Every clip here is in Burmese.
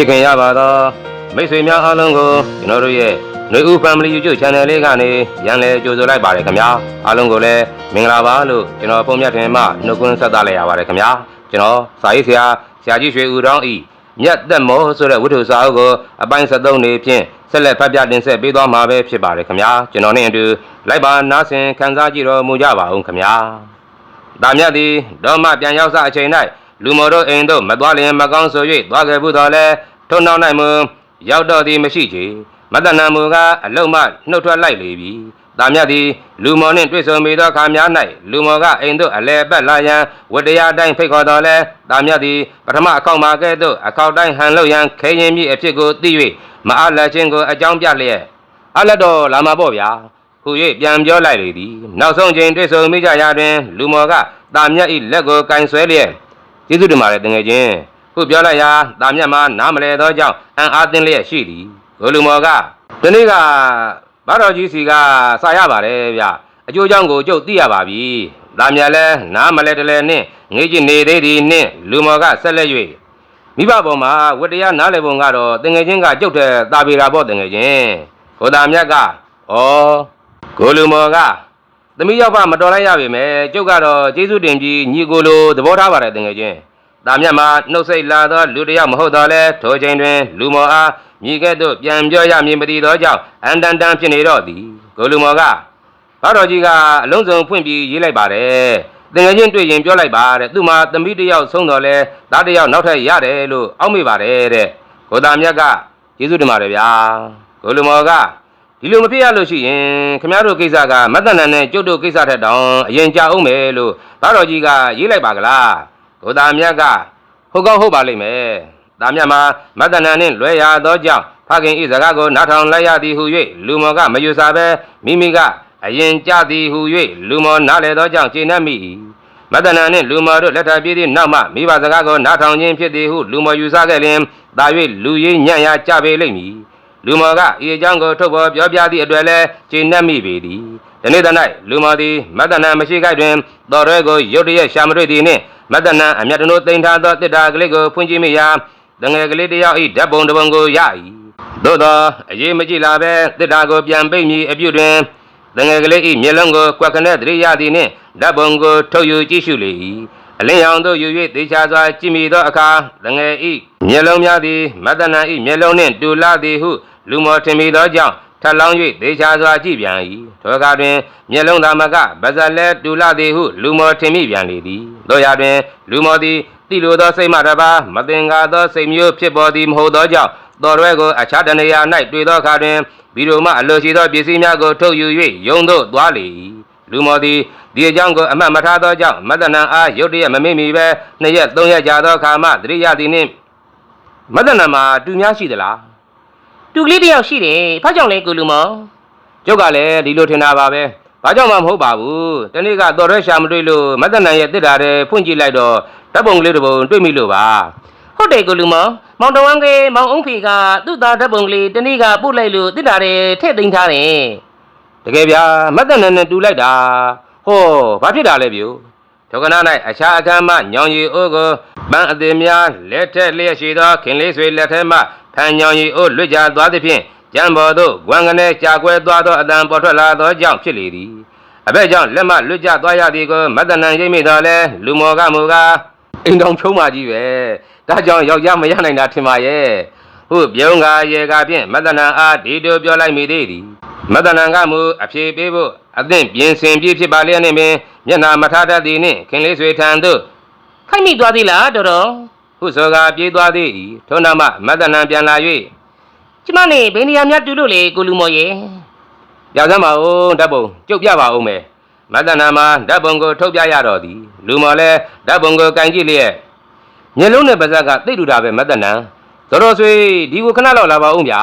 ချစ်ခင်ရပါသောမိတ်ဆွေများအားလုံးကိုကျွန်တော်တို့ရဲ့နှွေဦး Family YouTube Channel လေးကနေရန်လည်ကြိုဆိုလိုက်ပါတယ်ခင်ဗျာအားလုံးကိုလည်းမင်္ဂလာပါလို့ကျွန်တော်ပုံမြတ်ထင်မှနှုတ်ခွန်းဆက်သလိုက်ရပါတယ်ခင်ဗျာကျွန်တော်စာရေးဆရာဆရာကြီးရွှေဦးတောင်းဤမြတ်သက်မောဆိုတဲ့ဝိထုစာအုပ်ကိုအပိုင်း73နေဖြင့်ဆက်လက်ဖတ်ပြတင်ဆက်ပေးသွားမှာပဲဖြစ်ပါတယ်ခင်ဗျာကျွန်တော်နဲ့အတူလိုက်ပါနားဆင်ခန်းစားကြည့်တော်မူကြပါဦးခင်ဗျာ။တာမြတ်သည်ဒေါမပြန်ရောက်စအချိန်၌လူမော်တို့အိမ်သို့မသွားလျင်မကောင်းဆို၍သွားခဲ့ဘူးတော်လဲ ထုံနောက်၌မူရောက်တော့သည်မရှိချေမတဏမူကအလုံးမနှုတ်ထွက်လိုက်လေပြီ။တာမြတ်သည်လူမော်နှင့်တွေ့ဆုံမိသောအခါများ၌လူမော်ကအိမ်သို့အလဲပတ်လာရန်ဝတ္တရားတိုင်းဖိတ်ခေါ်တော်လဲတာမြတ်သည်ပထမအခေါက်မှာကဲ့သို့အခေါက်တိုင်းဟန်လို့ရန်ခဲရင်မြစ်အဖြစ်ကိုသိ၍မအားလက်ခြင်းကိုအကြောင်းပြလျက်အလက်တော်လာမှာပေါ့ဗျာဟူ၍ပြန်ပြောလိုက်လေသည်နောက်ဆုံးချိန်တွေ့ဆုံမိကြရာတွင် လူမော်ကတာမြတ်၏လက်ကိုကင်ဆွဲလျက်ကျေးဇူးတင်ပါတယ်တငယ်ချင်း ခုပြောလိုက်ရာတာမြတ်မှာနားမလဲသောကြောင့်အံအားသင်းလျက်ရှိသည်ကိုလူမော်ကဒီနေ့ကဘာတော်ကြီးစီကစာရပါတယ်ဗျအကျိုးကြောင့်ကိုကျုပ်သိရပါပြီတာမြတ်လည်းနားမလဲတလဲနှင့်ငေးကြည့်နေသေးသည်နှင့်လူမော်ကဆက်လက်၍မိဘပေါ်မှာဝတ္တရားနားလည်ပုံကတော့တငယ်ချင်းကကျုပ်တဲ့တာပေတာပေါ့တငယ်ချင်းကိုတာမြတ်ကဩကိုလူမော်ကသမီးရောက်ဖမတော်လိုက်ရပေမဲ့ကျုပ်ကတော့ကျေးဇူးတင်ပြီးညီကိုလိုသဘောထားပါတယ်တကယ်ချင်း။ တာမြတ်မှာနှုတ်ဆက်လာသောလူတစ်ယောက်မဟုတ်တော့လဲထိုချိန်တွင် လူမော်အားမိကဲ့သို့ပြန်ပြောရမည်မသိသောကြောင့်အန်တန်တန်ဖြစ်နေတော့သည်ကိုလူမော်ကဘာတော်ကြီးကအလုံးစုံဖွင့်ပြီးရေးလိုက်ပါတယ်။တကယ်ချင်းတွေ့ရင်ပြောလိုက်ပါတဲ့သူ့မှာသမီးတစ်ယောက်ဆုံးတော့လဲသားတစ်ယောက်နောက်ထပ်ရတယ်လို့အောက်မေ့ပါတယ်တဲ့။ကိုတာမြတ်ကကျေးဇူးတင်ပါတယ်ဗျာ။ကိုလူမော်ကဒီလိုမဖြစ်ရလို့ရှိရင်ခမရတို့ကိစ္စကမတ္တနန်နဲ့ကျုပ်တို့ကိစ္စထက်တောင်အရင်ကြာအောင်မယ်လို့သားတော်ကြီးကရေးလိုက်ပါကလား ကိုသားမြတ်ကဟုတ်ကောင်းဟုတ်ပါလိမ့်မယ်သားမြတ်မှာမတ္တနန်နဲ့လွဲရသောကြောင့်ဖခင်ဤစကားကိုနားထောင်လိုက်ရသည်ဟု၍လူမော်ကမယူစားပဲမိမိကအရင်ကြသည်ဟု၍လူမော်နားလေသောကြောင့်ကျေနပ်မိ၏မတ္တနန်နှင့်လူမော်တို့လက်ထပ်ပြည့်သည့်နောက်မှမိဘစကားကိုနားထောင်ခြင်းဖြစ်သည်ဟုလူမော်ယူဆခဲ့လျင်သာ၍လူရင်းညံ့ရကြပေလိမ့်မည်လူမော်ကဤအကြောင်းကိုထုတ်ဖော်ပြောပြသည့်အတွက်လည်းကျေနပ်မိပေသည် ဒီနေ့တ၌လူမော်သည်မတ္တနာမရှိခိုက်တွင်တော်ရဲကိုရုတ်တရက်ရှာမတွေ့သည်နှင့်မတ္တနာအမြတ်တနိုးတင်ထားသောတစ်တာကလေးကိုဖွင့်ကြည့်မိရာတငယ်ကလေးတစ်ယောက်၏ဓာတ်ပုံတစ်ပုံကိုရ၏သို့သောအရေးမကြည့်လာပဲတစ်တာကိုပြန်ပိတ်မိအပြုတ်တွင်တငယ်ကလေး၏မျက်လုံးကိုကွက်ခနဲ့တရိရသည်နှင့်ဓာတ်ပုံကိုထုတ်ယူကြည့်ရှုလေ၏အလင်းရောင်သို့ယူ၍သေချာစွာကြည့်မိသောအခါတငယ်၏မျက်လုံးများသည်မတ္တနာ၏မျက်လုံးနှင့်တူလာသည်ဟုလူမော်ထင်မိသောကြောင့် ထပ်လောင်း၍ဒေချာစွာကြည့်ပြန်၏ထိုအခါတွင်မျက်လုံးသာမကဗဇက်လဲတူလာသည်ဟုလူမော်ထင်မိပြန်လေသည်တို့ရာတွင် လူမော်သည်တိလိုသောစိတ်မှတပါမတင်ကားသောစိတ်မျိုးဖြစ်ပေါ်သည်မဟုတ်သောကြောင့်တော်ရဲကိုအခြားတနေရာ၌တွေ့သောအခါတွင်ဗီဒိုမှအလိုရှိသောပစ္စည်းများကိုထုတ်ယူ၍ယုံသို့သွားလေ၏လူမော်သည်ဒီအကြောင်းကိုအမှတ်မထားသောကြောင့်မတ္တနံအားရုတ်တရက်မမေ့မီပဲနှစ်ရက်သုံးရက်ကြာသောအခါမှတရိယသည်နှင့်မတ္တနံမှာတူများရှိသလား တူကလေးတစ်ယောက်ရှိတယ်။ဘာကြောင့်လဲကိုလူမောင်ကျုပ်ကလည်းဒီလိုထင်တာပါပဲ။ဘာကြောင့်မှမဟုတ်ပါဘူး။တနေ့ကတော်ရဲရှာမတွေ့လို့မတ္တနန်ရဲ့တစ်တာတဲ့ဖွင့်ကြည့်လိုက်တော့ဓာတ်ပုံကလေးတစ်ပုံတွေ့မိလို့ပါ။ဟုတ်တယ်ကိုလူမောင်။မောင်တော်ဝမ်းကမောင်အုံးဖေကသူ့သားဓာတ်ပုံကလေးတနေ့ကပို့လိုက်လို့တစ်တာတယ်ထည့်သိမ်းထားတယ်။တကယ်ဗျာမတ္တနန်နဲ့တူလိုက်တာ။ဟောဘာဖြစ်တာလဲဗျ။ထောကနာ၌အခြားအခမ်းမှညောင်ရီအိုးကိုပန်းအသေးများလက်ထက်လျက်ရှိသောခင်လေးဆွေလက်ထက်မှ ဖန်ညောင်ရီအိုးလွတ်ကြသွားသည်ဖြင့်ကျမ်းပေါ်သို့ဂွမ်ကနေကြာကွဲသွားသောအတန်ပေါ်ထွက်လာသောကြောင့်ဖြစ်လေသည်။အဘဲကြောင့်လက်မလွတ်ကြသွားရသည်ကိုမတ္တနန်ရိပ်မိတော်လဲလူမော်ကမူကားအိမ်တော်ဖြုံးပါကြီးပဲဒါကြောင့်ယောက်ျားမရနိုင်တာထင်ပါရဲ့ဟုတ်ပြုံးကရေကဖြင့်မတ္တနံအားဒီတို့ပြောလိုက်မိသေးသည်မတ္တနံကမူအဖြေပေးဖို့အသင့်ပြင်ဆင်ပြည့်ဖြစ်ပါလျက်နှင့်ပင်မျက်နာမထားတတ်သည်နှင့်ခင်လေးဆွေထံသို့။ခိုက်မိသွားသေးလားတော်တော် ဟုဆိုကာပြေးသွားသည်ထို့နောက်မှမတ္တနံပြန်လာ၍။ကျမနဲ့ဘယ်နေရာများတူလို့လဲကိုလူမောင်ရဲ့ပြစမ်းပါဦးဓာတ်ပုံကျုပ်ပြပါဦးမယ်မတ္တနံမှာဓာတ်ပုံကိုထုတ်ပြရတော့သည်လူမော်လဲဓာတ်ပုံကိုကင်ကြည့်လျက်မျက်လုံးနဲ့ပါးစပ်ကသိတူတာပဲမတ္တနံတော်တော်ဆွေဒီကိုခဏလောက်လာပါဦးဗျာ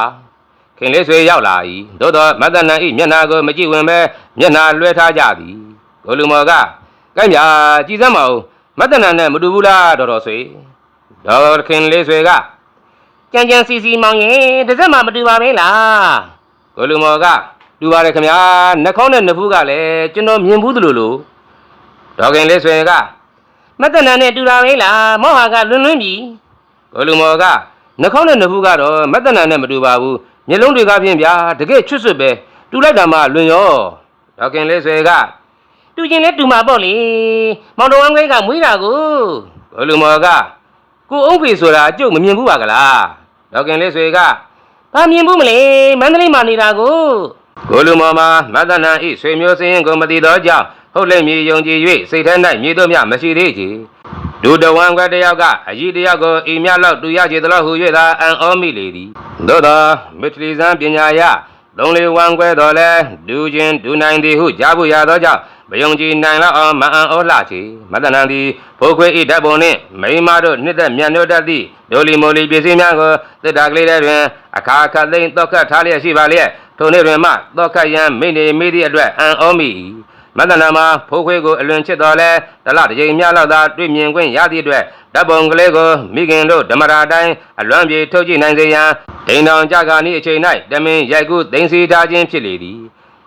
ခင်လေးဆွေရောက်လာ၏သို့တော့မတ္တနံဤမျက်နာကိုမကြည့်ဝင်ပဲမျက်နာလွှဲထားကြသည်ကိုလူမော်ကကဲ့မြာကြည်စမ်းမအောင်မတ္တနံနဲ့မတူဘူးလားတော်တော်ဆွေ ဒေါ်ခင်လေးဆွေက။ကြံကြံစီစီမောင်ရဲ့တစ်စက်မှမတူပါပဲလားကိုလူမော်ကတူပါတယ်ခင်ဗျာနှာခေါင်းနဲ့နှဖူးကလည်းကျွန်တော်မြင်ဘူးသလိုလိုဒေါ်ခင်လေးဆွေက။မတ္တနာနဲ့တူတာပဲလား။မောဟာကလွန်းလွန်းပြီကိုလူမော်ကနှာခေါင်းနဲ့နှာဖူးကတော့မတ္တနာနဲ့မတူပါဘူးမျက်လုံးတွေကဖြင့်ဗျာတကယ်ချွတ်ဆွတ်ပဲတူလိုက်တာမှလွင်ရောဒေါက်ခင်လေးဆွေကတူချင်းလဲတူမှာပေါ့လေမောင်တော်ဝမ်းခွဲကမွေးတာကိုဘလူမော်က ကိုအုံးဖေဆိုတာအကျုပ်မမြင်ဘူးပါကလားဒေါက်ခင်လေးဆွေကဘာမြင်ဘူးမလဲမန္တလေးမှာနေတာကိုကိုလူမော်မှာမတ္တနာဤဆွေမျိုးစင်းရင်ကိုမတည်သောကြောင့်ဟုတ်လိမ့်မည်ယုံကြည်၍စိတ်ထဲ၌မြေတို့မြမရှိသေးချေဒုတဝံခွဲတယောက်ကအကြီးတယောက်ကိုအိမ်မြလောက်တူရချေသလိုဟု၍သာအံ့ဩမိလေသည်သို့သောမစ္စလီဇန်ပညာယလုံးလေးဝံခွဲတော်လဲဒူချင်းဒူနိုင်သည်ဟုကြားဖို့ရသောကြောင့် မယုံကြည်နိုင်လောက်အောင်မအံ့ဩလှချေမတ္တနာသည်ဖိုးခွေဤဓာတ်ပုံနှင့်မိန်းမတို့နှစ်သက်မြတ်နိုးတတ်သည့်ဒိုလီမိုလီပစ္စည်းများကိုတစ်တာကလေးထဲတွင်အခါခတ်သိမ်းတော့ခတ်ထားလျက်ရှိပါလျက်ထိုနေ့တွင်မှတော့ခတ်ရန်မိနေမိသည့်အတွက်အံ့ဩမိ၏မတ္တနာမှာဖိုးခွေကိုအလွန်ချစ်တော်လဲတလတစ်ချိန်များလောက်သာတွေ့မြင်ခွင့်ရသည့်အတွက်ဓာတ်ပုံကလေးကိုမိခင်တို့ဓမ္မရာတိုင်းအလွမ်းပြေထုတ်ကြည့်နိုင်စေရန်ဒိန်တော်ကြကာနီအချိန်၌တမင်ရိုက်ကူးသိမ်းစီထားခြင်းဖြစ်လေသည်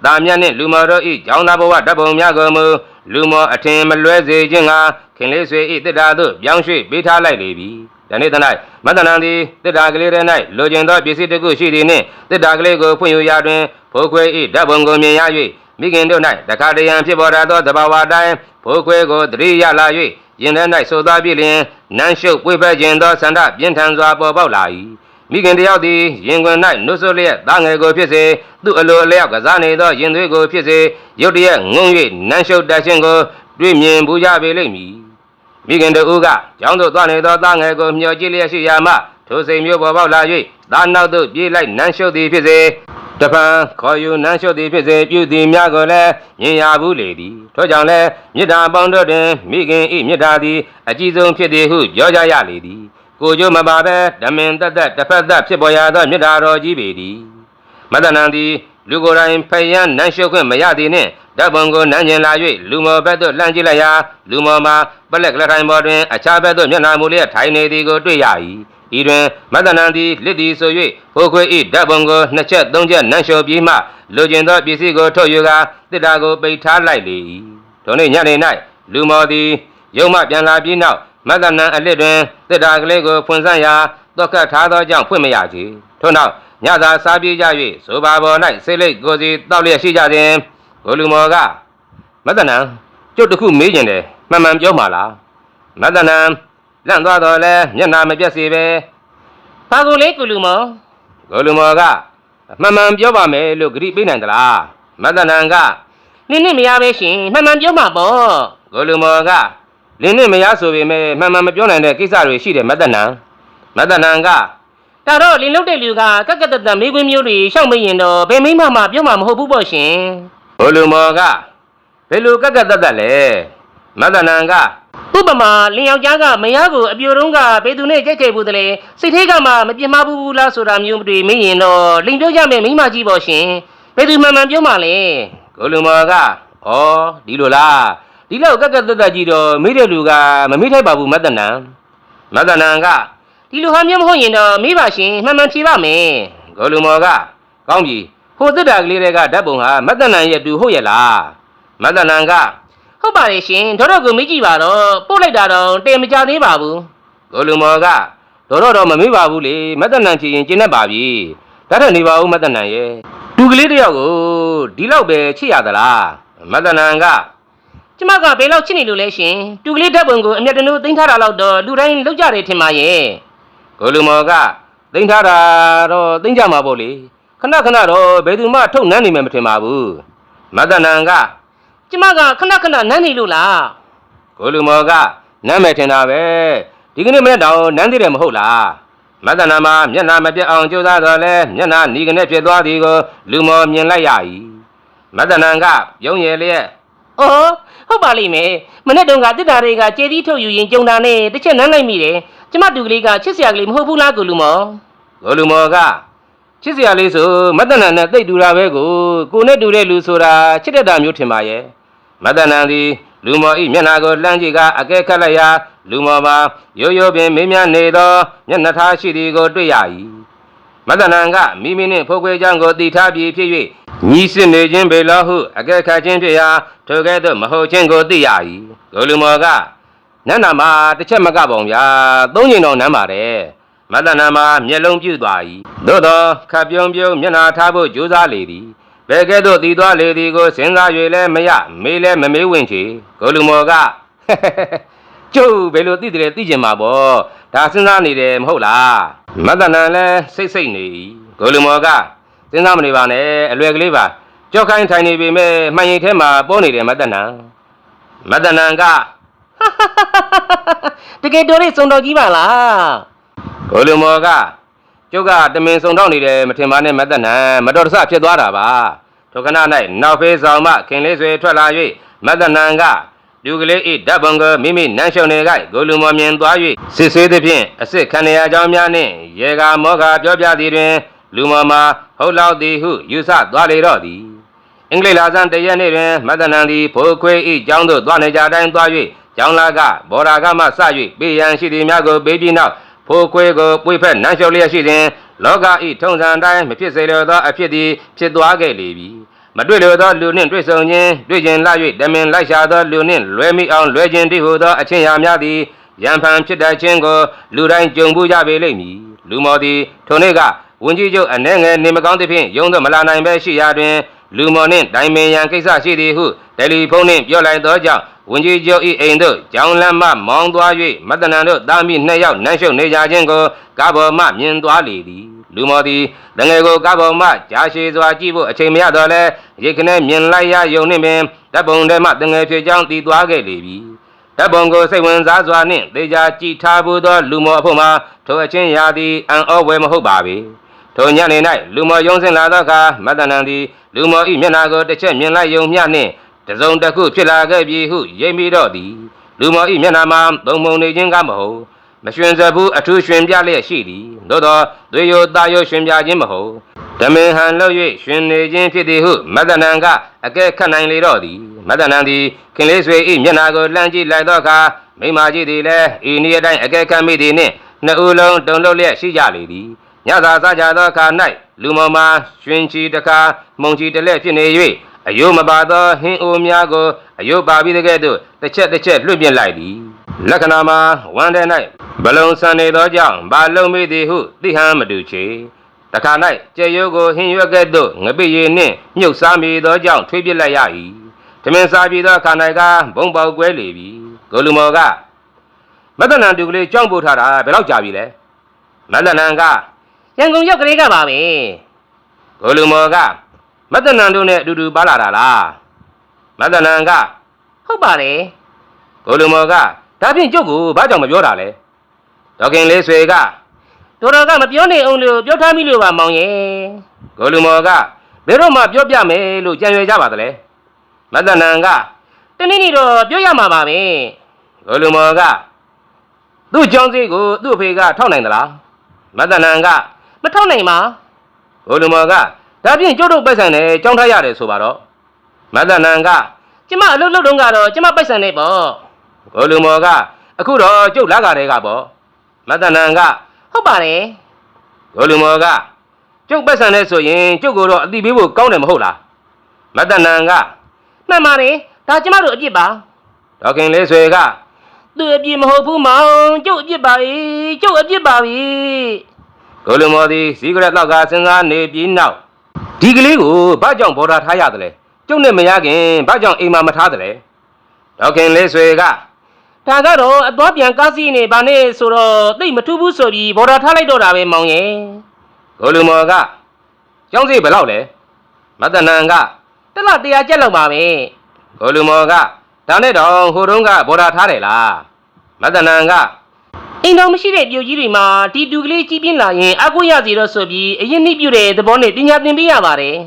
တာမြတ်နှင့်လူမော်တို့ဤကြောင်းသားဘဝဓာတ်ပုံများကိုမူလူမော်အထင်မလွဲစေခြင်းကခင်လေးဆွေဤတစ်တာသို့ပြောင်းရွှေ့ပေးထားလိုက်လေပြီ။ဒီနေ့တ၌မတ္တနံသည်တစ်တာကလေးထဲ၌လိုချင်သောပစ္စည်းတစ်ခုရှိသည်နှင့်တစ်တာကလေးကိုဖွင့်ယူရာတွင်ဖိုးခွေဤဓာတ်ပုံကိုမြင်ရ၍မိခင်တို့၌တခါတရံဖြစ်ပေါ်လာသောသဘာဝတိုင်းဖိုးခွေကိုသတိရလာ၍ရင်ထဲ၌ဆိုသွားပြီလျင်နန်းရှုပ်ပွေဖက်ခြင်းသောဆန္ဒပြင်းထန်စွာပေါ်ပေါက်လာ၏ မိခင်တယောက်သည်ရင်ခွင်၌နှုတ်ဆွလျက်သားငယ်ကိုဖြစ်စေသူ့အလိုအလျောက်ကစားနေသောရင်သွေးကိုဖြစ်စေရုတ်တရက်ငုံ၍နန်းရှုပ်တက်ခြင်းကိုတွေ့မြင်ပူကြပေလိမ့်မည်မိခင်တို့ကကျောင်းသို့သွားနေသောသားငယ်ကိုမျှော်ကြည့်လျက်ရှိရာမှထိုစိတ်မျိုးပေါ်ပေါက်လာ၍သားနောက်သို့ပြေးလိုက်နန်းရှုပ်သည်ဖြစ်စေတပံခေါ်ယူနန်းရှုပ်သည်ဖြစ်စေပြုသည်များကိုလည်းမြင်ရဘူးလေသည်ထို့ကြောင့်လည်းမေတ္တာပေါင်းတို့တွင်မိခင်ဤမေတ္တာသည်အကြီးဆုံးဖြစ်သည်ဟုပြောကြရလေသည် ကိုကျိုးမပါဘဲဓမင်တက်တက်တစ်ဖက်သက်ဖြစ်ပေါ်ရသောမေတ္တာတော်ကြီးပေသည်မတ္တနံသည်လူကိုယ်တိုင်ဖယံနန်းရှုပ်ခွင့်မရသည်နှင့်ဓာတ်ပုံကိုနန်းကျင်လာ၍လူမော်ဘက်သို့လှမ်းကြည့်လိုက်ရာလူမော်မှာပလက်ကလထိုင်ပေါ်တွင်အခြားဘက်သို့မျက်နှာမူလျက်ထိုင်နေသည်ကိုတွေ့ရ၏ဤတွင်မတ္တနံသည်လစ်သည်ဆို၍ဟိုခွေဤဓာတ်ပုံကိုနှစ်ချက်သုံးချက်နန်းရှုပ်ပြီးမှလူကျင်သောပစ္စည်းကိုထုတ်ယူကာတစ်တာကိုပိတ်ထားလိုက်လေ၏ထိုနေ့ညနေ၌လူမော်သည်ရုံမှပြန်လာပြီးနောက် မတ္တနံအလစ်တွင်တစ်တာကလေးကိုဖွင့်ဆန်းရာတော့ကတ်ထားသောကြောင့်ဖွင့်မရချေထို့နောက်ညသာစားပြေးကြ၍ဇိုဘာပေါ်၌စိတ်လိတ်ကိုယ်စီတောက်လျက်ရှိကြစဉ်ကိုလူမော်ကမတ္တနံကျုပ်တစ်ခုမေးကျင်တယ်မှန်မှန်ပြောပါလားမတ္တနံလန့်သွားတော့လဲမျက်နာမပြတ်စေပဲဘာကိုလဲကုလူမောင်ကိုလူမော်ကမှန်မှန်ပြောပါမယ်လို့ဂရိပေးနိုင်သလားမတ္တနံကနင်းနဲ့မရပဲရှင်မှန်မှန်ပြောမှာပေါ့ကိုလူမော်က လင်းနဲ့မရဆိုပေမဲ့မှန်မှန်မပြောနိုင်တဲ့ကိစ္စတွေရှိတယ်မတ္တနံမတ္တနံကဒါတော့လင်းလုတ်တဲ့လူကကက်ကက်တက်တက်မေးခွန်းမျိုးတွေရှောက်မရင်တော့ဘယ်မိမမှပြောမှာမဟုတ်ဘူးပေါ့ရှင်ဘိုလူမော်ကဘယ်လိုကက်ကက်တက်တက်လဲမတ္တနံကဥပမာလင်းယောက်ျားကမယားကိုအပြိုတုံးကဘယ်သူနဲ့ကြိုက်ခဲ့ဘူးတလဲစိတ်ထဲကမှမပြင်းမဘူးဘူးလားဆိုတာမျိုးတွေမေးရင်တော့လင်းပြောကြမယ်မိမကြီးပေါ့ရှင်ဘယ်သူမှန်မှန်ပြောမှာလဲကိုလူမော်ကဩဒီလိုလား ဒီလောက်ကက်ကက်တက်တက်ကြီးတော့မိတဲ့လူကမမိထိုက်ပါဘူးမတ္တနံမတ္တနံကဒီလိုဟာမျိုးမဟုတ်ရင်တော့မေးပါရှင်မှန်မှန်ဖြေပါမယ်ကိုလူမော်ကကောင်းပြီဟိုတစ်တာကလေးတွေကဓာတ်ပုံဟာမတ္တနံရဲ့တူဟုတ်ရဲ့လားမတ္တနံကဟုတ်ပါတယ်ရှင်ဒေါတော့ကိုမေးကြည့်ပါတော့ပို့လိုက်တာတော့တင်မကြသေးပါဘူးကိုလူမော်ကတော်တော့တော့မမေ့ပါဘူးလေမတ္တနံဖြစ်ရင်ကျင်းတတ်ပါပြီဒါတော့နေပါဦးမတ္တနံရဲ့တူကလေးတယောက်ကိုဒီလောက်ပဲချစ်ရသလားမတ္တနံက ကျမကဘယ်လောက်ချစ်နေလို့လဲရှင်တူကလေးဓာတ်ပုံကိုအမျက်တနိုးသိမ်းထားတာတော့တော့လူတိုင်းလောက်ကြတယ်ထင်ပါရဲ့ကိုလူမော်ကသိမ့်ထားတာတော့သိမ့်ကြမှာပေါ့လေခဏခဏတော့ဘယ်သူမှထုတ်နန်းနေမယ်မထင်ပါဘူးမတ္တနံကကျမကခဏခဏနမ်းနေလို့လားကိုလူမော်ကနမ်းမယ်ထင်တာပဲဒီကနေ့မနေ့တောင်နန်းသေးတယ်မဟုတ်လားမတ္တနံမှာမျက်နှာမပြတ်အောင်ကြိုးစားတော့လဲမျက်နှာหนีကနေဖြစ်သွားသည်ကိုလူမော်မြင်လိုက်ရ၏မတ္တနံကပြုံးရည်လျက်အော် ဟုတ်ပါလိမ့်မယ်မနေ့တုန်းကတစ်တာတွေကကျေသီးထုတ်ယူရင်ကြုံတာနဲ့တစ်ချက်နမ်းလိုက်မိတယ်ကျမတူကလေးကချစ်စရာကလေးမဟုတ်ဘူးလားကိုလူမော်ကိုလူမော်ကချစ်စရာလေးဆိုမတ္တနံနဲ့တိတ်တူတာပဲကိုကိုနဲ့တူတဲ့လူဆိုတာချစ်တတ်တာမျိုးထင်ပါရဲ့မတ္တနံသည်လူမော်ဤမျက်နှာကိုလှမ်းကြည့်ကအကဲခတ်လိုက်ရာလူမော်မှာရိုးရိုးပင်မင်းများနေသောမျက်နှာထားရှိသည်ကိုတွေ့ရ၏မတ္တနံကမိမိနှင့်ဖိုးခွေချောင်းကိုတည်ထားပြီးဖြစ်၍ ညီစစ်နေခြင်းပေလောဟုအကဲခတ်ခြင်းဖြစ်ရာထိုကဲ့သို့မဟုတ်ခြင်းကိုသိရ၏ကိုလူမော်ကနန်းနာမှာတစ်ချက်မကပါဗျာသုံးချိန်တော့နန်းပါတယ်မမတနာမှာမျက်လုံးပြူသွား၏သို့သောခပ်ပြုံးပြုံးမျက်နှာထားဖို့ကြိုးစားလေသည်ဘယ်ကဲ့သို့တည်သွားလေသည်ကိုစဉ်းစား၍လည်းမရမေးလည်းမမေးဝင်ချေကိုလူမော်ကကျုပ်ဘယ်လိုသိတယ်သိကျင်မှာပေါ့ဒါစဉ်းစားနေတယ်မဟုတ်လားမတနာလည်းစိတ်စိတ်နေ၏ကိုလူမော်က စဉ်းစားမနေပါနဲ့အလွယ်ကလေးပါကြောက်ခိုင်းထိုင်နေပေမဲ့မှန်ရင်ထဲမှာပေါ်နေတယ်မတနာမတနာကတကယ်တော်လေးစုံတော်ကြီးပါလားကိုလူမော်ကကျုပ်ကတမင်စုံတော့နေတယ်မထင်ပါနဲ့မသက်နံမတော်တဆဖြစ်သွားတာပါထိုခဏ၌နောက်ဖေးဆောင်မှခင်လေးဆွေထွက်လာ၍မသက်နံကလူကလေးဤဓာတ်ပုံကမိမိနန်းရှုံနေကကိုလူမော်မြင်သွား၍စစ်ဆေးသည်ဖြင့်အစ်စ်ခံရကြောင်းများနှင့်ရေကာမောကပြောပြသည်တွင် လူမော်မှာဟုတ်လောက်သည်ဟုယူဆသွားလေတော့သည်အင်္ဂလိပ်လာဇန်တရက်နေ့တွင်မတနန်သည်ဖိုးခွေဤကျောင်းသို့သွားနေကြတိုင်းသွား၍ကျောင်းလာကဘော်ရာကမှစ၍ပေးရန်ရှိသည်များကိုပေးပြီးနောက်ဖိုးခွေကိုပွေဖက်နန်းလျှောက်လျက်ရှိစဉ်လောကဤထုံစံတိုင်းမဖြစ်စေလျော်သောအဖြစ်သည်ဖြစ်သွားခဲ့လေပြီမတွေ့လျော်သောလူနှင့်တွေ့ဆုံခြင်းတွေ့ခြင်းလာ၍တမင်လိုက်ရှာသောလူနှင့်လွဲမိအောင်လွဲခြင်းတည်းဟုသောအချင်းရာများသည်ရန်ဖန်ဖြစ်တတ်ခြင်းကိုလူတိုင်းကြုံဘူးကြပေလိမ့်မည်လူမော်သည်ထိုနေ့က ဝန်ကြီးချုပ်အနှဲငယ်နေမကောင်းသဖြင့်ရုံးသို့မလာနိုင်ပဲရှိရာတွင်လူမော်နှင့်တိုင်ပင်ရန်ကိစ္စရှိသည်ဟုတယ်လီဖုန်းနှင့်ပြောလိုက်သောကြောင့်ဝန်ကြီးချုပ်၏အိမ်သို့ကြောင်းလမ်းမှမောင်းသွား၍မတနန်တို့တာမိနှစ်ယောက်နမ်းရှုပ်နေကြခြင်းကိုကားပေါ်မှမြင်သွားလေသည်လူမော်သည်တငယ်ကိုကားပေါ်မှကြားရှိစွာကြည့်ဖို့အချိန်မရတော့လဲရိတ်ခနဲမြင်လိုက်ရယုံနှင့်ပင်ဓာတ်ပုံထဲမှတငယ်ဖြစ်ကြောင်းတည်သွားခဲ့လေပြီဓာတ်ပုံကိုစိတ်ဝင်စားစွာနှင့်သေချာကြည့်ထားဖို့သောလူမော်အဖို့မှာထိုအချင်းရာသည်အံ့ဩဝဲမဟုတ်ပါပေ ထိုညနေ၌လူမော်ယုံစင်လာသောအခါမတ္တနံသည်လူမော်၏မျက်နှာကိုတစ်ချက်မြင်လိုက်ယုံမျှနှင့်တစုံတစ်ခုဖြစ်လာခဲ့ပြီဟုရိပ်မိတော့သည်လူမော်၏မျက်နှာမှာသုံးပုံနေခြင်းကမဟုတ်မရွှင်စဘူးအထူးရွှင်ပြလျက်ရှိသည်သို့သောသွေယိုသားယိုရွှင်ပြခြင်းမဟုတ်ဓမင်ဟန်လို့၍ရွှင်နေခြင်းဖြစ်သည်ဟုမတ္တနံကအကဲခတ်နိုင်လေတော့သည်မတ္တနံသည်ခင်လေးဆွေ၏မျက်နှာကိုလှမ်းကြည့်လိုက်သောအခါမိမကြီးသည်လည်းဤနည်းအတိုင်းအကဲခတ်မိသည်နှင့်နှစ်ဦးလုံးတုန်လှုပ်လျက်ရှိကြလေသည် ညသာစားကြသောအခါ၌လူမောင်မာရွှင်ချီတကားမုံချီတလက်ဖြစ်နေ၍အယိုးမပါသောဟင်းအိုးများကိုအယိုးပါပြီးတဲ့ကဲ့သို့တစ်ချက်တစ်ချက်လွှတ်ပြလိုက်သည်လက္ခဏာမှာဝမ်းတဲ့၌ဘလုံဆန်နေသောကြောင့်ဘာလုံးမိသည်ဟုသိဟန်မတူချေတခါ၌ကျေယိုးကိုဟင်းရွက်ကဲ့သို့ငပိရည်နှင့်မြုပ်စားမိသောကြောင့်ထွေးပြလိုက်ရ၏ဓမင်းစားပြီးသောခန္ဓာကဘုံပေါက်ကွဲလေပြီကိုလူမော်ကမတ္တနံတူကလေးကြောင်းပို့ထားတာဘယ်တော့ကြာပြီလဲမတ္တနံက ရန်ကုန်ရောက်ကလေးကပါပဲကိုလူမော်ကမတ္တနံတို့နဲ့အတူတူပါလာတာလားမတ္တနံကဟုတ်ပါတယ်ကိုလူမော်ကဒါဖြင့်ကျုပ်ကိုဘာကြောင့်မပြောတာလဲဒေါခင်လေးဆွေကတော်တော်ကမပြောနေအောင်လို့ပြောထားမိလို့ပါမောင်ရဲ့ကိုလူမော်ကဘယ်တော့မှပြောပြမယ်လို့ကြံရွယ်ကြပါသလဲမတ္တနံကတနေ့နေ့တော့ပြောရမှာပါပဲကိုလူမော်ကသူ့ကြောင်းစည်းကိုသူ့အဖေကထောက်နိုင်သလားမတ္တနံက မထောက်နိုင်ပါကိုလူမော်ကဒါဖြင့်ကျုပ်တို့ပိုက်ဆံနဲ့ကြောင်းထားရတယ်ဆိုပါတော့မတ္တနံကကျမအလုပ်လုပ်တုန်းကတော့ကျမပိုက်ဆံနေပေါ့ကိုလူမော်ကအခုတော့ကျုပ်လာကြတဲ့ကပေါ့မတ္တနံကဟုတ်ပါတယ်ကိုလူမော်ကကျုပ်ပတ်စံနဲ့ဆိုရင်ကျုပ်ကိုတော့အတိပေးဖို့ကောင်းတယ်မဟုတ်လားမတ္တနံကမှန်ပါတယ်ဒါကျမတို့အပြစ်ပါဒေါခင်လေးဆွေကသူအပြစ်မဟုတ်ဘူးမောင်ကျုပ်အပြစ်ပါပြီကျုပ်အပြစ်ပါ ပြီကိုလူမော်သည်စီကရက်တော့ကစဉ်းစားနေပြီးနောက်ဒီကလေးကိုဘာကြောင့်ဘော်ဒါထားရတယ်လဲကျုပ်နဲ့မရခင်ဘာကြောင့်အိမ်မှာမထားတယ်လဲဒေါခင်လေးဆွေကဒါကတော့အသွားပြန်ကားစီးနေဗာနဲ့ဆိုတော့သိပ်မထူးဘူးဆိုပြီးဘော်ဒါထားလိုက်တော့တာပဲမောင်ရဲ့ကိုလူမော်ကကျောင်းစီဘယ်လောက်လဲမတ္တနံကတစ်လတရားကျက်လောက်ပါပဲကိုလူမော်ကဒါနဲ့တော့ဟိုတုန်းကဘော်ဒါထားတယ်လားမတ္တနံက အိမ်တော်မရှိတဲ့ပြိုကြီးတွေမှာဒီတူကလေးကြီးပြင်းလာရင်အကူရစီတော့ဆိုပြီးအရင်နှိပြုတဲ့သဘောနဲ့ပညာသင်ပေးရပါတယ်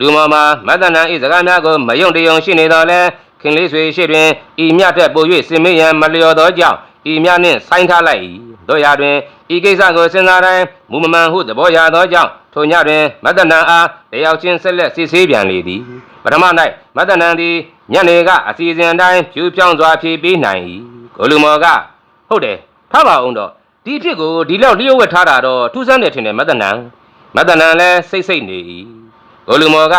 လူမော်မှာမတ္တနံဤစကားများကိုမယုံတယုံရှိနေတော်လဲခင်လေးဆွေရှိတွင်ဤမြတ်တဲ့ပို၍စင်မေးရန်မလျော်သောကြောင့်ဤမြတ်နှင့်ဆိုင်းထားလိုက်၏တို့ရာတွင်ဤကိစ္စကိုစဉ်းစားတိုင်းမူမမှန်ဟုသဘောရသောကြောင့်ထိုညတွင်မတ္တနံအားတယောက်ချင်းဆက်လက်စစ်ဆေးပြန်လေသည်ပထမ၌မတ္တနံသည်ညနေကအစီအစဉ်အတိုင်းဖြူဖြောင်းစွာဖြေပေးနိုင်၏ကိုလူမော်ကဟုတ်တယ် ထားပါအောင်တော့ဒီအဖြစ်ကိုဒီလောက်လျှို့ဝှက်ထားတာတော့ထူးဆန်းတယ်ထင်တယ်မတ္တနံမတ္တနံလည်းစိတ်စိတ်နေ၏ကိုလူမော်က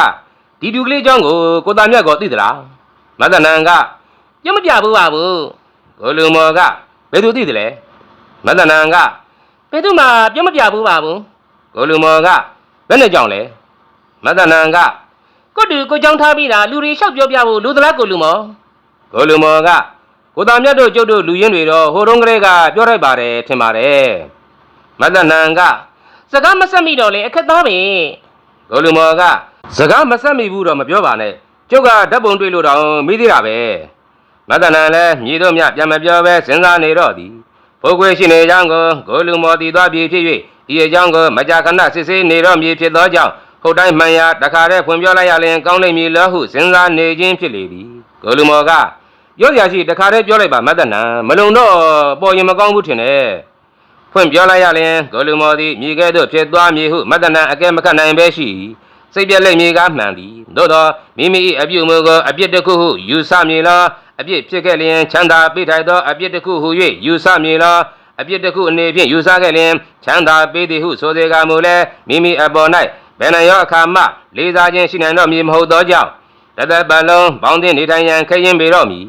ဒီတူကလေးเจ้าကိုကိုသားမြတ်ကောသိသလားမတ္တနံက ပြောမပြဘူးပါဘူး ကိုလူမော်ကဘယ်သူသိတယ်လဲမတ္တနံက ဘယ်သူမှပြောမပြဘူးပါဘူး ကိုလူမော်ကဘယ်နဲ့ကြောင့်လဲမတနန်က ကိုတူကိုကြောင်းထားပြီးတာလူတွေလျှောက်ပြောပြဖို့လူသလားကိုလူမော ကိုလူမော်က ကိုသားမြတ်တို့ကျုပ်တို့လူရင်းတွေတော့ဟိုတုန်းကလေးကပြောလိုက်ပါတယ်ထင်ပါတယ်မတနန်ကစကားမဆက်မိတော့လေအခက်သားပဲကိုလူမော်ကစကားမဆက်မိဘူးတော့မပြောပါနဲ့ကျုပ်ကဓာတ်ပုံတွေ့လို့တော့မိသေးတာပဲမတနန်လည်းမြည်တို့မြပြန်မပြောပဲစဉ်းစားနေတော့သည်ဘိုးခွေရှိနေကြောင်းကိုကိုလူမော်တည်သွားပြီဖြစ်၍ဒီအကြောင်းကိုမကြာခဏစစ်ဆေးနေတော့မည်ဖြစ်သောကြောင့်ဟုတ်တိုင်းမှန်ရတခါတည်းဖွင့်ပြောလိုက်ရရင်ကောင်းလိမ့်မည်လို့ဟုစဉ်းစားနေခြင်းဖြစ်လေသည်ကိုလူမော်က ပြောရရှိတခါတည်းပြောလိုက်ပါမတနန်မလုံတော့ပေါ်ရင်မကောင်းဘူးထင်တယ်ဖွင့်ပြောလိုက်ရရင်ဂိုလူမော်သည်မြေကဲ့သို့ဖြစ်သွားမည်ဟုမတ္တနံအကဲမခတ်နိုင်ပဲရှိ၏စိတ်ပြက်လက်မြေကမှန်သည်သို့သောမိမိ၏အပြုအမူကိုအပြစ်တစ်ခုဟုယူဆမည်လားအပြစ်ဖြစ်ခဲ့လျင်ချမ်းသာပေးထိုက်သောအပြစ်တစ်ခုဟု၍ယူဆမည်လားအပြစ်တစ်ခုအနေဖြင့်ယူဆခဲ့လျင်ချမ်းသာပေးသည်ဟုဆိုစေကမူလဲမိမိအပေါ်၌ဘယ်နှရောအခါမှလေးစားခြင်းရှိနိုင်တော့မည်မဟုတ်သောကြောင့်တသက်ပတ်လုံးပေါင်းသင်းနေထိုင်ရန်ခရင်ပေတော့မည်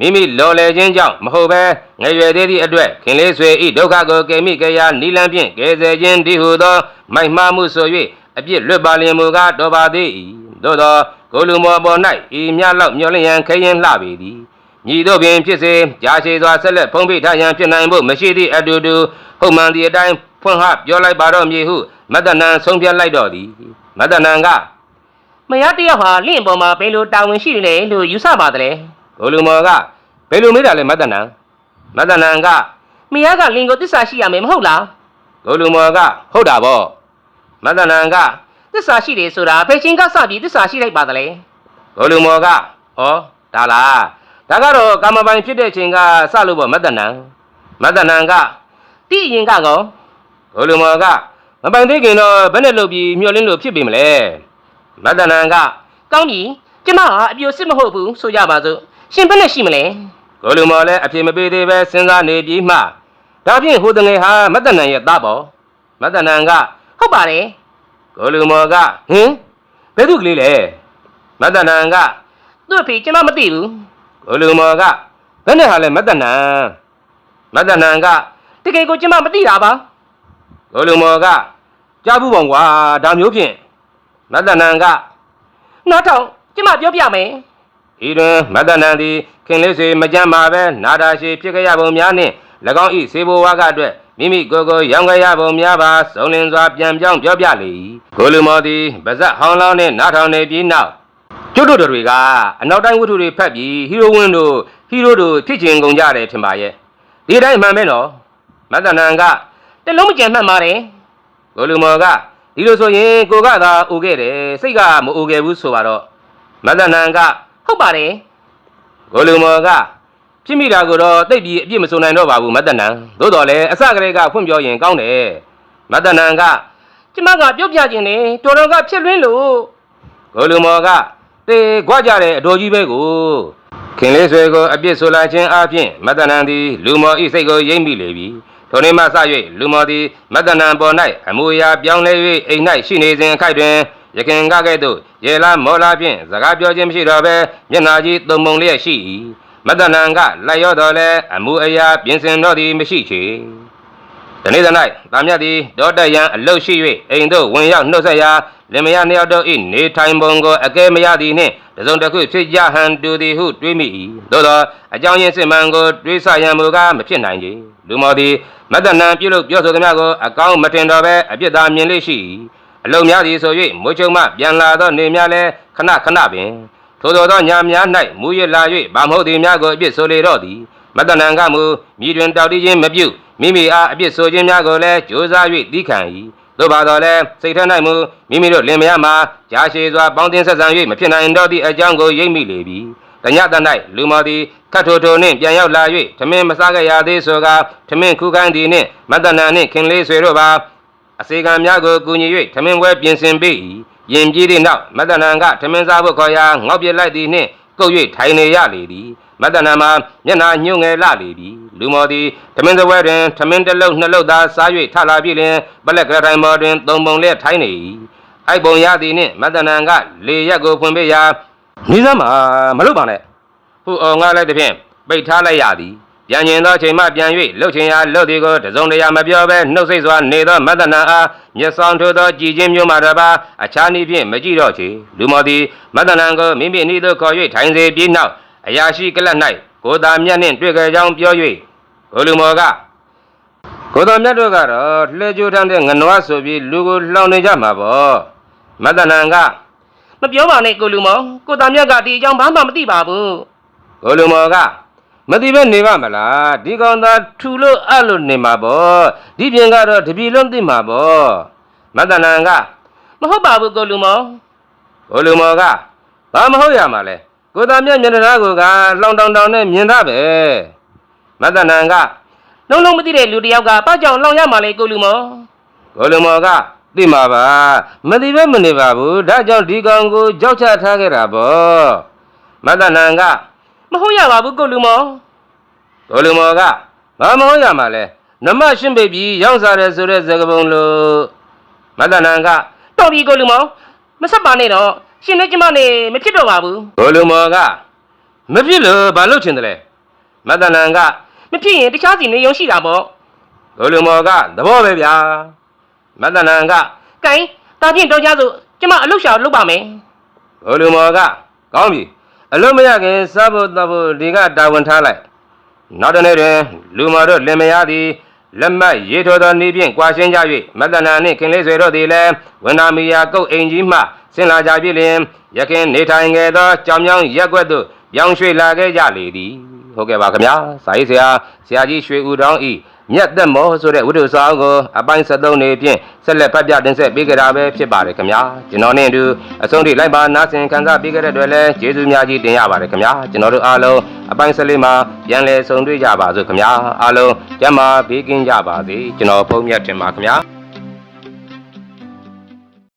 မိမိလော်လေခြင်းကြောင့်မဟုတ်ပဲငယ်ရွယ်သေးသည့်အတွက်ခင်လေးဆွေဤဒုက္ခကိုကယ်မိကြရာနိလန်းဖြင့်ကယ်ဆယ်ခြင်းတည်ဟုသော မိုက်မှားမှုဆို၍အပြစ်လွတ်ပါလျင်မူကားတော်ပါသေး၏သို့သောကိုလူမောပေါ်၌ဤမြလောက်မျောလျင်ခရင်လှပေသည်ညီတို့ပင်ဖြစ်စေကြာရှည်စွာဆက်လက်ဖုံးဖိထားရန်ဖြစ်နိုင်ဖို့မရှိသည့်အတူတူဟုတ်မှန်သည့်အတိုင်းဖွင့်ဟပြောလိုက်ပါတော့မည်ဟုမတ္တနံဆုံးဖြတ်လိုက်တော့သည်မတ္တနံကမယားတစ်ယောက်ဟာလင့်ပေါ်မှာဘယ်လိုတာဝန်ရှိနေလဲလို့ယူဆပါတယ် ကိုလူမောကဘယ်လိုမေးတာလဲမတ္တနံမတ္တနံကမယားကလင်ကိုတစ္ဆာရှိရမယ်မဟုတ်လားဂိုလူမော်ကဟုတ်တာပေါ့မတ္တနံကတစ္ဆာရှိတယ်ဆိုတာဖယ်ချင်းကစပြီးတစ္ဆာရှိလိုက်ပါသလဲဂိုလူမော်ကဩဒါလားဒါကတော့ကာမပိုင်ဖြစ်တဲ့ချိန်ကစလို့ပေါ့မတ္တနံမတ္တနံကတိအရင်ကကောဂိုလူမော်ကမပိုင်သေးခင်တော့ဘယ်နဲ့လုပ်ပြီးမျောလင်းလို့ဖြစ်ပြီမလဲမတ္တနံကကောင်းပြီကျမဟာအပြိုစစ်မဟုတ်ဘူးဆိုကြပါစို့ ရှင်ဘယ်နဲ့ရှိမလဲဂိုလူမော်လည်းအပြေမပေးသေးပဲစဉ်းစားနေပြီးမှဒါဖြင့်ဟိုတငယ်ဟာမတ္တနံရဲ့သားပေါ့မတ္တနံကဟုတ်ပါတယ်ဂိုလူမော်ကဟင်ဘယ်သူကလေးလဲမတ္တနံကသူ့အဖေကျမမသိဘူးကိုလူမော်ကဘယ်နဲ့ဟာလဲမတ္တနံမတ္တနံကတကယ်ကိုကျမမသိတာပါကိုလူမော်ကကြားဘူးပေါင်ကွာဒါမျိုးဖြင့်မတ္တနံကနောက်ထောင်ကျမပြောပြမယ် ဤတွင်မတ္တနံသည်ခင်လေးစေမကြမ်းပါပဲနာတာရှိဖြစ်ကြရပုံများနှင့်၎င်းဤစေဘဝကအတွက်မိမိကိုယ်ကိုရောင်းကြရပုံများပါစုံလင်စွာပြန်ပြောင်းပြောပြလေ၏ကိုလူမော်သည်ဗဇက်ဟောင်းလောင်းနှင့်နားထောင်နေပြီးနောက်ကျွတ်တို့တို့တွေကအနောက်တိုင်းဝတ္ထုတွေဖတ်ပြီးဟီရိုဝင်းတို့ဟီရိုတို့ဖြစ်ချင်ကုန်ကြတယ်ထင်ပါရဲ့ဒီတိုင်းမှန်ပဲနော်မတ္တနံကတလုံးမကြံမှတ်ပါတယ်ကိုလူမော်ကဒီလိုဆိုရင်ကိုကသာအိုခဲ့တယ်စိတ်ကမအိုခဲ့ဘူးဆိုပါတော့မတ္တနံက ဟုတ်ပါတယ်ကိုလူမော်ကဖြစ်မိတာကိုတော့တိတ်ပြီးအပြစ်မစုံနိုင်တော့ပါဘူးမတ္တနံသို့တော်လည်းအစကတည်းကဖွင့်ပြောရင်ကောင်းတယ်မတ္တနံကကျမကပြောပြခြင်းနဲ့တော်တော်ကဖြစ်လွင်းလို့ကိုလူမော်ကတေခွကြတဲ့အတော်ကြီးပဲကိုခင်လေးဆွေကိုအပြစ်ဆိုလာခြင်းအပြင်မတ္တနံသည်လူမော်ဤစိတ်ကိုရိမ့်မိလေပြီထိုနေ့မှစ၍လူမော်သည်မတ္တနံပေါ်၌အမူအရာပြောင်းလဲ၍အိမ်၌ရှိနေစဉ်အခိုက်တွင် ရခင်ကကဲ့သို့ရေလာမောလာဖြင့်စကားပြောခြင်းမရှိတော့ဘဲမျက်နာကြီးသုံမုံလျက်ရှိ၏မတ္တနံကလိုက်ရောတော်လဲအမူအရာပြင်ဆင်တော့သည်မရှိချေဒီနေ့သ၌တာမြတ်သည်ဒေါတယံအလုတ်ရှိ၍အိမ်သို့ဝင်ရောက်နှုတ်ဆက်ရာလင်မယားနှစ်ယောက်တို့၏နေထိုင်ပုံကိုအကဲမရသည်နှင့်တစုံတစ်ခုဖြစ်ကြဟန်တူသည်ဟုတွေးမိ၏သို့သောအကြောင်းရင်းစစ်မှန်ကိုတွေးဆရန်မူကားမဖြစ်နိုင်ကြလူမော်သည်မတ္တနံပြုလုပ်ပြောဆိုသည်များကိုအကောင်းမတင်တော်ပဲအပြစ်သာမြင်လေရှိ၏ အလုံးများသည်ဆို၍မွေးချုံမှပြန်လာသောနေများလည်းခဏခဏပင်ထိုသောသောညာများ၌မူရလာ၍ဗာမဟုတ်သည်များကိုအပြစ်ဆိုလေတော့သည်မတ္တနံကမူမိတွင်တောက်တိခြင်းမပြုမိမိအားအပြစ်ဆိုခြင်းများကိုလည်းကြိုးစား၍သီးခံ၏သို့ပါတော့လည်းစိတ်ထ၌မူမိမိတို့လင်မယားမှာကြာရှည်စွာပေါင်းတင်ဆက်ဆံ၍မဖြစ်နိုင်တော့သည့်အကြောင်းကိုရိပ်မိလေပြီတညတ၌လူမော်သည်ခတ်ထိုထိုနှင့်ပြန်ရောက်လာ၍ထမင်းမစားကြရသေးဆိုကထမင်းခုခိုင်းသည်နှင့်မတ္တနံနှင့်ခင်လေးဆွေတို့ပါ အစေကံများကိုကူညီ၍ထမင်းပွဲပြင်ဆင်ပေး၏ယင်ကြီးသည့်နောက်မတ္တနံကထမင်းစားဖို့ခေါ်ရာငေါက်ပြစ်လိုက်သည်နှင့်ကုတ်၍ထိုင်နေရလေသည်မတ္တနာမှာမျက်နာညှို့ငယ်လာလေပြီလူမော်သည်သမင်းစပွဲတွင်သမင်းတစ်လုံးနှစ်လုံးသာစား၍ထလာပြီလျင်ပလက်ကရထိုင်မော်တွင်သုံးပုံလျက်ထိုင်းနေ၏အိုက်ပုံရသည်နှင့်မတ္တနာကလေရက်ကိုဖွင့်ပေးရာနီးစမ်းမှာမလုပ်ပါနဲ့ဟိုအောင်ငါလိုက်တဲ့ဖြင့်ပိတ်ထားလိုက်ရသည် ပြန်ကျင်သောအချိန်မှပြန်၍လှုပ်ချင်ရာလှုပ်သည်ကိုတစုံတရာမပြောဘဲနှုတ်ဆိတ်စွာနေသောမတ္တနာအားမျက်စောင်းထိုးသောကြည်ချင်းမျိုးမှတပါအခြားနည်းဖြင့်မကြည့်တော့ချေလူမော်သည်မတ္တနာကိုမိမိအနည်းသို့ခေါ်၍ထိုင်စေပြီးနောက်အရာရှိကလတ်၌ကိုယ်သာမျက်နှင့်တွေ့ကြကြောင်းပြော၍ကိုလူမော်ကကိုတော်မြတ်တို့ကတော့လှဲကြိုးထမ်းတဲ့ငနွားဆိုပြီးလူကိုလှောင်နေကြမှာပေါ့မတ္တနံကမပြောပါနဲ့ကိုလူမောင်ကိုသားမြတ်ကဒီအကြောင်းဘာမှမသိပါဘူးကိုလူမော်က မသိပဲနေပါမလားဒီကောင်သာထူလို့အပ်လို့နေမှာပေါ့ဒီပြင်ကတော့တပြီလုံးသိမှာပေါ့မတ္တနံကမဟုတ်ပါဘူးကိုလူမောင်ကိုလူမော်ကဘာမဟုတ်ရမှာလဲကိုတော်မြတ်မျက်နှာသားကိုကလှောင်တောင်တောင်နဲ့မြင်တာပဲမတ္တနံကလုံးလုံးမသိတဲ့လူတစ်ယောက်ကဘာကြောင့်လောင်ရမှာလဲကိုလူမောင်ကိုလူမော်ကသိမှာပါမသိပဲမနေပါဘူးဒါကြောင့်ဒီကောင်ကိုကြောက်ချထားခဲ့တာပေါ့မတ္တနံက မဟုတ်ရပါဘူးကိုလူမောင်ကိုလူမော်ကဘာမဟုတ်ရမှာလဲနမရှင်းပိတ်ပြီးရောက်စားတယ်ဆိုတဲ့ဇကပုံလို့မတ္တနံကတော်ပြီကိုလူမောင်မဆက်ပါနဲ့တော့ရှင်နဲ့ကျမနဲ့မဖြစ်တော့ပါဘူးကိုလူမော်ကမဖြစ်လို့ဘာလို့ချင်တယ်လဲမတ္တနံကမဖြစ်ရင်တခြားစီနေရုံရှိတာပေါ့ကိုလူမော်ကသဘောပဲဗျာမတ္တနံကကဲတာဖြင့်တော့ကြဆိုကျမအလုပ်ရှာလုပ်ပါမယ်ကိုလူမော်ကကောင်းပြီ အလုံးမရခင်စားဖို့တောက်ဖို့ဒီကတာဝန်ထားလိုက်နောက်တစ်နေ့တွင်လူမော်တို့လင်မယားသည်လက်မှတ်ရေးထိုးသောနေ့ဖြင့်ကြွာရှင်းကြ၍မတ္တနာနှင့်ခင်လေးဆွေတို့သည်လည်းဝန္နာမီယာကုတ်အိမ်ကြီးမှဆင်းလာကြပြီလျင်ရခင်နေထိုင်ခဲ့သောကြောင်မြောင်းရက်ွက်သို့ပြောင်းရွှေ့လာခဲ့ကြလေသည်ဟုတ်ကဲ့ပါခင်ဗျာစာရေးဆရာဆရာကြီးရွှေဦးတောင်းဤ မြတ်သက်မောဆိုတဲ့ဝိတုစာအုပ်ကိုအပိုင်း73နေဖြင့်ဆက်လက်ဖတ်ပြတင်ဆက်ပေးကြတာပဲဖြစ်ပါတယ်ခင်ဗျာကျွန်တော်နဲ့အတူအဆုံးထိလိုက်ပါနားဆင်ခံစားပေးကြတဲ့အတွက်လည်းကျေးဇူးများကြီးတင်ရပါတယ်ခင်ဗျာကျွန်တော်တို့အားလုံးအပိုင်း14မှာပြန်လည်ဆုံတွေ့ကြပါစို့ခင်ဗျာအားလုံးကျမ်းမာဘေးကင်းကြပါစေကျွန်တော်ဖုန်းမြတ်တင်ပါခင်ဗျာ